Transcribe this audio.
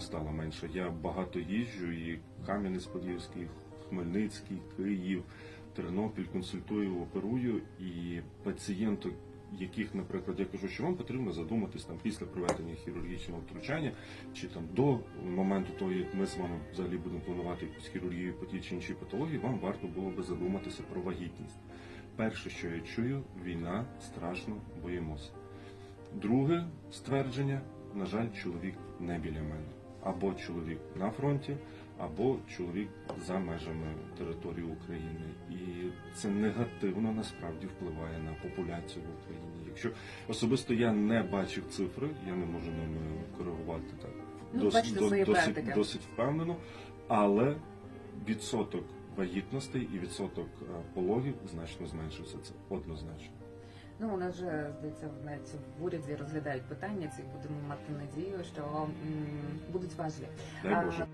вона стала менша. Я багато їжджу і Кам'янець-Подільський, Хмельницький, Київ, Тернопіль консультую, оперую і пацієнток, яких, наприклад, я кажу, що вам потрібно задуматись там після проведення хірургічного втручання, чи там до моменту того, як ми з вами взагалі будемо планувати якусь хірургію по тій чи іншій патології, вам варто було би задуматися про вагітність. Перше, що я чую, війна страшно боїмося. Друге ствердження, на жаль, чоловік не біля мене. Або чоловік на фронті, або чоловік за межами території України. І це негативно насправді впливає на популяцію в Україні. Якщо особисто я не бачив цифри, я не можу ними коригувати так. Ну, бачите свої досить, досить впевнено, але відсоток вагітностей і відсоток е, пологів значно зменшився. Це однозначно. Ну, у нас вже здається, навіть в уряді розглядають питання ці. Будемо мати надію, що м, будуть важливі. Дай Боже.